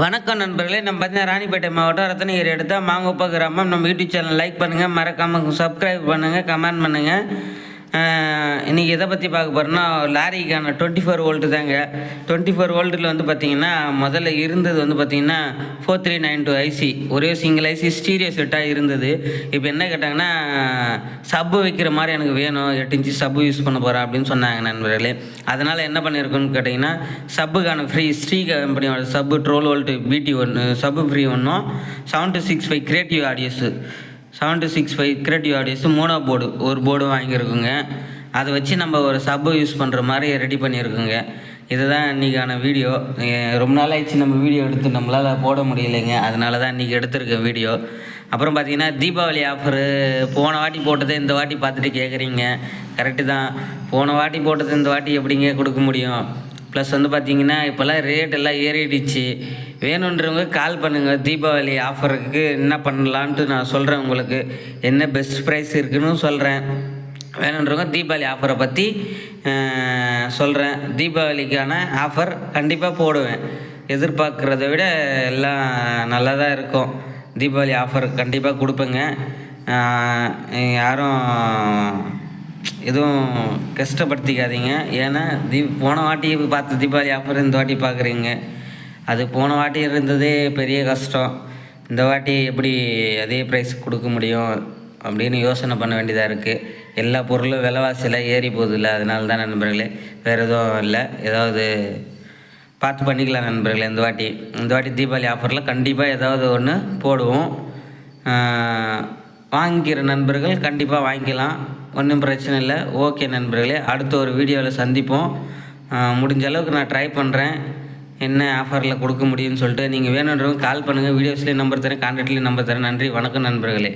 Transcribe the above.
வணக்கம் நண்பர்களே நம்ம பார்த்தீங்கன்னா ராணிப்பேட்டை மாவட்டம் ரத்தனகிரி எடுத்தால் மாங்குப்பா கிராமம். நம்ம யூடியூப் சேனல் லைக் பண்ணுங்கள் மறக்காமல் சப்ஸ்கிரைப் பண்ணுங்கள் கமெண்ட் பண்ணுங்கள் இன்றைக்கி எதை பற்றி பார்க்க போகிறோன்னா லாரிக்கான டுவெண்ட்டி ஃபோர் வோல்ட்டு தாங்க. டுவெண்ட்டி ஃபோர் வோல்ட்டில் வந்து பார்த்திங்கன்னா முதல்ல இருந்தது வந்து பார்த்திங்கன்னா four three nine two IC ஒரே சிங்கிள் ஐசி ஸ்டீரியோ செட்டாக இருந்தது. இப்போ என்ன கேட்டாங்கன்னா சப்பு வைக்கிற மாதிரி எனக்கு வேணும். எட்டு இன்ச்சு சப்பு யூஸ் பண்ண போகிறேன் அப்படின்னு சொன்னாங்க நண்பர்களே. அதனால் என்ன பண்ணியிருக்கோன்னு கேட்டிங்கன்னா சப்புக்கான ஃப்ரீ ஸ்ரீ கம்பெனியோட சப்பு ட்ரோல் வோல்ட்டு பிடி ஒன்று சப்பு ஃப்ரீ ஒன்றும் seven two six five creative audios seven two six five creative audios mono board ஒரு போர்டு வாங்கியிருக்குங்க. அதை வச்சு நம்ம ஒரு சப்பு யூஸ் பண்ணுற மாதிரி ரெடி பண்ணியிருக்குங்க. இதுதான் இன்றைக்கான வீடியோ ரொம்ப நாள் ஆயிடுச்சு நம்ம வீடியோ எடுத்து நம்மளால் போட முடியலைங்க. அதனால தான் இன்றைக்கி எடுத்திருக்கேன் வீடியோ அப்புறம் பார்த்தீங்கன்னா தீபாவளி ஆஃபரு போன வாட்டி போட்டதை இந்த வாட்டி பார்த்துட்டு கேட்குறீங்க கரெக்டு தான். போன வாட்டி போட்டது இந்த வாட்டி எப்படிங்க கொடுக்க முடியும்? ப்ளஸ் வந்து பார்த்தீங்கன்னா இப்போல்லாம் ரேட் எல்லாம் ஏறிடுச்சு. வேணுன்றவங்க கால் பண்ணுங்கள் தீபாவளி ஆஃபருக்கு என்ன பண்ணலான்ட்டு நான் சொல்கிறேன் உங்களுக்கு. என்ன பெஸ்ட் ப்ரைஸ் இருக்குன்னு சொல்கிறேன் வேணுன்றவங்க தீபாவளி ஆஃபரை பற்றி சொல்கிறேன் தீபாவளிக்கான ஆஃபர் கண்டிப்பாக போடுவேன். எதிர்பார்க்குறத விட எல்லாம் நல்லா தான் இருக்கும். தீபாவளி ஆஃபர் கண்டிப்பாக கொடுப்பேங்க. யாரும் எதுவும் கஷ்டப்படுத்திக்காதீங்க. ஏன்னா தீ போன வாட்டி பார்த்த தீபாவளி ஆஃபர் இந்த வாட்டி பார்க்குறீங்க. அது போன வாட்டி இருந்ததே பெரிய கஷ்டம். இந்த வாட்டி எப்படி அதே ப்ரைஸ் கொடுக்க முடியும் அப்படின்னு யோசனை பண்ண வேண்டியதாக இருக்குது எல்லா பொருளும் விலைவாசியெல்லாம் ஏறி போகுதுல்ல. அதனால தான் நண்பர்களே வேறு எதுவும் இல்லை. ஏதாவது பார்த்து பண்ணிக்கலாம் நண்பர்களே இந்த வாட்டி. இந்த வாட்டி தீபாவளி ஆஃபரில் கண்டிப்பாக ஏதாவது ஒன்று போடுவோம். வாங்கிக்கிற நண்பர்கள் கண்டிப்பாக வாங்கிக்கலாம். ஒன்றும் பிரச்சனை இல்லை. ஓகே நண்பர்களே அடுத்த ஒரு வீடியோவில் சந்திப்போம். முடிஞ்ச அளவுக்கு நான் ட்ரை பண்ணுறேன் என்ன ஆஃபரில் கொடுக்க முடியும்னு சொல்லிட்டு நீங்கள் வேணுன்றவங்க கால் பண்ணுங்கள் வீடியோஸ்லேயும் நம்பர் தரேன் கான்டாக்ட்லேயும் நம்பர் தரேன். நன்றி வணக்கம் நண்பர்களே.